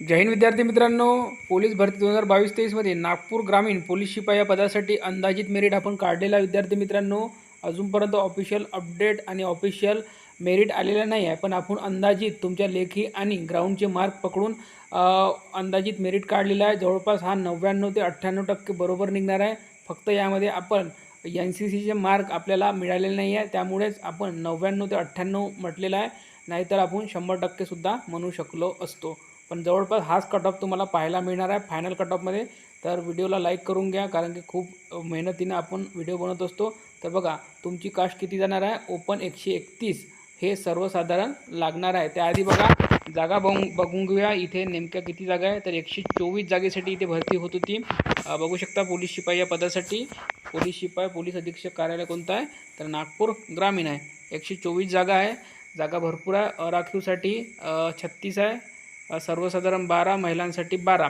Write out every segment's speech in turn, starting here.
जय हिंद विद्यार्थी मित्रांनो. पोलीस भरती दोन हजार बावीस तेवीसमध्ये नागपूर ग्रामीण पोलीस शिपाई या पदासाठी अंदाजित मेरिट आपण काढलेला आहे विद्यार्थी मित्रांनो. अजूनपर्यंत ऑफिशियल अपडेट आणि ऑफिशियल मेरिट आलेलं नाही आहे पण आपण अंदाजित तुमच्या लेखी आणि ग्राउंडचे मार्क पकडून अंदाजित मेरिट काढलेला आहे. जवळपास हा नव्याण्णव ते अठ्ठ्याण्णव टक्के बरोबर निघणार आहे. फक्त यामध्ये आपण एन सी सीचे मार्क आपल्याला मिळालेले नाही आहे. त्यामुळेच आपण नव्याण्णव ते अठ्ठ्याण्णव म्हटलेलं आहे. नाहीतर आपण शंभर टक्केसुद्धा म्हणू शकलो असतो. पण जवळपास हाच कट ऑफ तुम्हाला पाहायला मिळणार आहे फायनल कट ऑफमध्ये तर व्हिडिओला लाईक करून घ्या कारण की खूप मेहनतीनं आपण व्हिडिओ बनवत असतो. तर बघा तुमची कास्ट किती जाणार आहे? ओपन एकशे एकतीस. हे सर्वसाधारण लागणार आहे. त्याआधी बघा जागा बघून बघून घेऊया. इथे नेमक्या किती जागा आहे? तर एकशे चोवीस जागेसाठी इथे भरती होत होती. बघू शकता पोलीस शिपाई या पदासाठी. पोलीस शिपाई पोलीस अधीक्षक कार्यालय कोणतं आहे? तर नागपूर ग्रामीण आहे. एकशे चोवीस जागा आहे. जागा भरपूर आहे. राखीवसाठी छत्तीस आहे. सर्वसाधारण बारा महिलांसाठी बारा.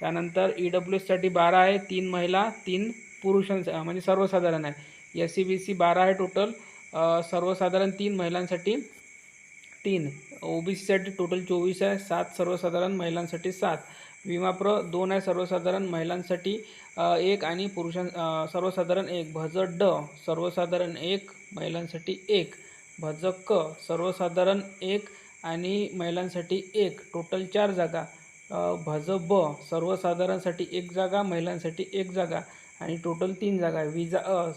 त्यानंतर ई डब्ल्यू एससाठी बारा आहे तीन महिला तीन पुरुषांचा म्हणजे सर्वसाधारण आहे. एस सी बी सी बारा आहे टोटल सर्वसाधारण तीन महिलांसाठी तीन. ओ बी सीसाठी टोटल चोवीस आहे सात सर्वसाधारण महिलांसाठी सात. विमा प्र दोन आहे सर्वसाधारण महिलांसाठी एक आणि पुरुषां सर्वसाधारण एक. भज ड सर्वसाधारण एक महिलांसाठी एक. भज क सर्वसाधारण एक आणि महिलांसाठी एक. टोटल चार जागा. भज ब सर्वसाधारणसाठी एक जागा महिलांसाठी एक जागा आणि टोटल तीन जागा. आहे विजा अ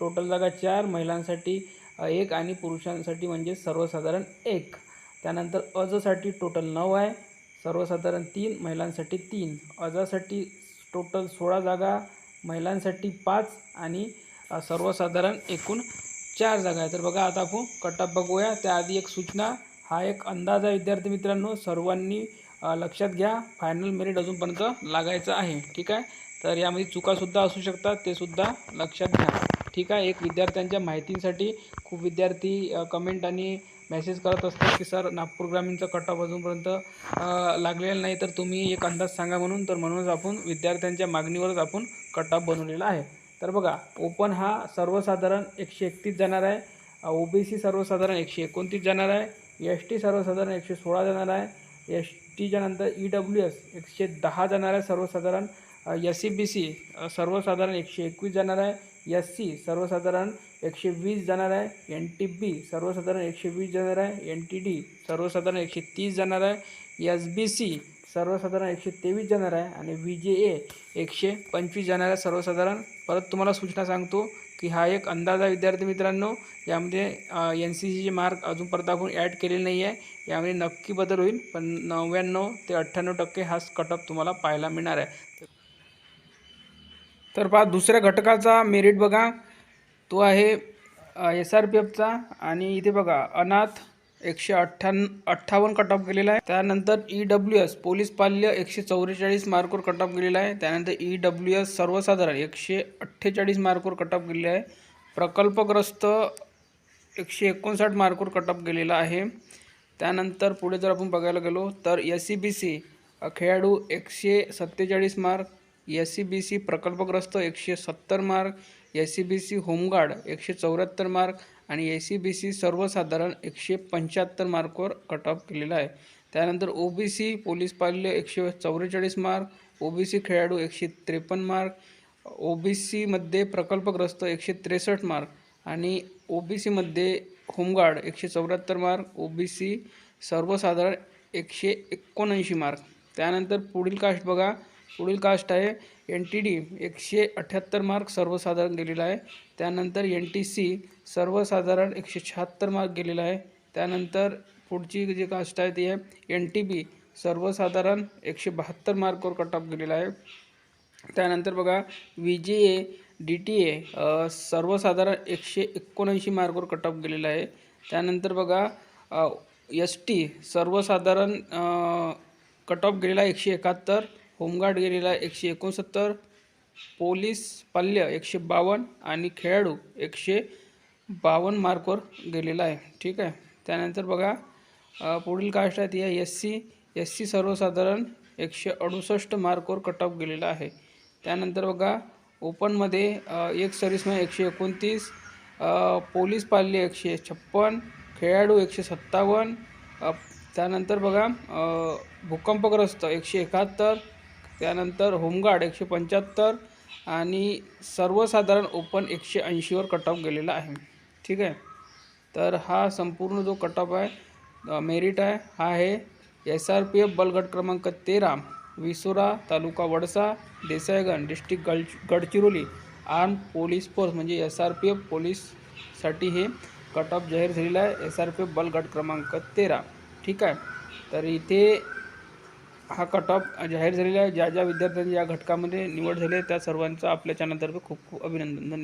टोटल जागा चार महिलांसाठी एक आणि पुरुषांसाठी म्हणजे सर्वसाधारण एक. त्यानंतर अजसाठी टोटल नऊ आहे. सर्वसाधारण तीन महिलांसाठी तीन. अजासाठी टोटल सोळा जागा महिलांसाठी पाच आणि सर्वसाधारण एकूण चार जागा आहे. तर बघा आता आपण कटअप बघूया. त्याआधी एक सूचना. हा एक अंदाज आहे विद्यार्थी मित्रांनो. सर्वांनी लक्षात घ्या. फायनल मेरिट अजूनपर्यंत लागायचं आहे. ठीक आहे? तर यामध्ये चुकासुद्धा असू शकतात. ते सुद्धा लक्षात घ्या. ठीक आहे? एक विद्यार्थ्यांच्या माहितीसाठी खूप विद्यार्थी कमेंट आणि मेसेज करत असतात की सर नागपूर ग्रामीणचा कट ऑफ अजूनपर्यंत लागलेला नाही. तर तुम्ही एक अंदाज सांगा म्हणून. तर म्हणूनच आपण विद्यार्थ्यांच्या मागणीवरच आपण कट ऑफ बनवलेला आहे. तर बघा ओपन हा सर्वसाधारण एकशे एकतीस जाणार आहे. ओ बी सी सर्वसाधारण एकशे एकोणतीस जाणार आहे. एस टी सर्वसाधारण एकशे सोळा जाणार आहे. एस टीच्या नंतर ई डब्ल्यू एस एकशे दहा जाणार आहे सर्वसाधारण. एस सी बी सी सर्वसाधारण एकशे एकवीस जाणार आहे. एस सी सर्वसाधारण एकशे वीस जाणार आहे. एन टी बी सर्वसाधारण एकशे वीस जाणार आहे. एन टी डी सर्वसाधारण एकशे तीस जाणार आहे. एस बी सी सर्वसाधारण एकशे तेवीस जाणार आहे. आणि व्ही जे ए एकशे पंचवीस जाणार आहे सर्वसाधारण. परत तुम्हाला सूचना सांगतो. की हा एक अंदाजा विद्यार्थी मित्रांनो यामध्ये एन सी सीचे मार्क अजूनपर्यंत आपण ॲड केलेले नाही आहे. यामध्ये नक्की बदल होईल पण नव्याण्णव ते अठ्ठ्याण्णव टक्के हाच कटअप तुम्हाला पाहायला मिळणार आहे. तर पहा दुसऱ्या घटकाचा मेरिट बघा. तो आहे एस आर पी एफचा आणि इथे बघा अनाथ एकशे अठ्ठ्याण्ण अठ्ठावन्न कट ऑफ गेलेला आहे. त्यानंतर ई डब्ल्यू एस पोलीस पाल्य एकशे चौवेचाळीस मार्कवर कट ऑफ गेलेला आहे. त्यानंतर ई डब्ल्यू एस सर्वसाधारण एकशे अठ्ठेचाळीस मार्कवर कट ऑफ गेलेला आहे. प्रकल्पग्रस्त एकशे एकोणसाठ मार्कवर कट ऑफ गेलेला आहे. त्यानंतर पुढे जर आपण बघायला गेलो तर एस सी बी सी खेळाडू एकशे सत्तेचाळीस mark S C B C प्रकल्पग्रस्त एकशे सत्तर mark S C B C home guard एकशे चौऱ्याहत्तर मार्क आणि ए सी बी सी सर्वसाधारण एकशे पंच्याहत्तर मार्कवर कट ऑफ केलेला आहे. त्यानंतर ओ बी सी पोलीस पाल्य एकशे चौवेचाळीस मार्क ओ बी सी खेळाडू एकशे त्रेपन्न मार्क ओ बी सीमध्ये प्रकल्पग्रस्त एकशे त्रेसष्ट मार्क आणि ओ बी सीमध्ये होमगार्ड एकशे चौऱ्याहत्तर मार्क ओ बी सी सर्वसाधारण एकशे एकोणऐंशी मार्क. त्यानंतर पुढील कास्ट बघा. पुढील कास्ट आहे एन टी डी एकशे अठ्ठ्याहत्तर मार्क सर्वसाधारण गेलेला आहे. त्यानंतर एन टी सी सर्वसाधारण एकशे शहात्तर मार्क गेलेला आहे. त्यानंतर पुढची जी कास्ट आहे ती आहे एन टी बी सर्वसाधारण एकशे बहात्तर मार्कवर कट ऑफ गेलेला आहे. त्यानंतर बघा V G A D T A सर्वसाधारण एकशे एकोणऐंशी मार्कवर कट ऑफ गेलेला आहे. त्यानंतर बघा एस टी सर्वसाधारण कट ऑफ गेलेला आहे एकशे एकाहत्तर. होमगार्ड गेलेला आहे एकशे एकोणसत्तर पोलीस पाल्य एकशे बावन्न आणि खेळाडू एकशे बावन्न मार्कवर गेलेला आहे. ठीक आहे? त्यानंतर बघा पुढील कास्ट आहेत. या एस सी एस सी सर्वसाधारण एकशे अडुसष्ट मार्कवर कट ऑफ गेलेला आहे. त्यानंतर बघा ओपनमध्ये एक सर्विसमॅन एकशे एकोणतीस पोलीस पाल्य एकशे छप्पन खेळाडू एकशे सत्तावन्न त्यानंतर बघा भूकंपग्रस्त एकशे एकाहत्तर त्यानंतर होमगार्ड एकशे पंच्याहत्तर आणि सर्वसाधारण ओपन एकशे ऐंशीवर कट ऑफ गेलेला आहे. ठीक आहे? तर हा संपूर्ण जो कट ऑफ आहे मेरिट आहे हा आहे एस आर पी एफ बलगट क्रमांक तेरा विसुरा तालुका वडसा देसाईगंज डिस्ट्रिक्ट गड गडचिरोली आर्म पोलीस फोर्स म्हणजे एस आर पी एफ पोलीससाठी हे कट ऑफ जाहीर झालेला आहे. एस आर पी एफ बलगट क्रमांक तेरा. ठीक आहे? तर इथे हा कट ऑफ जाहीर झालेला आहे. ज्या ज्या विद्यार्थ्यांची या घटकामध्ये निवड झाली आहे त्या सर्वांचं आपल्या चॅनलतर्फे खूप खूप अभिनंदन. धन्यवाद.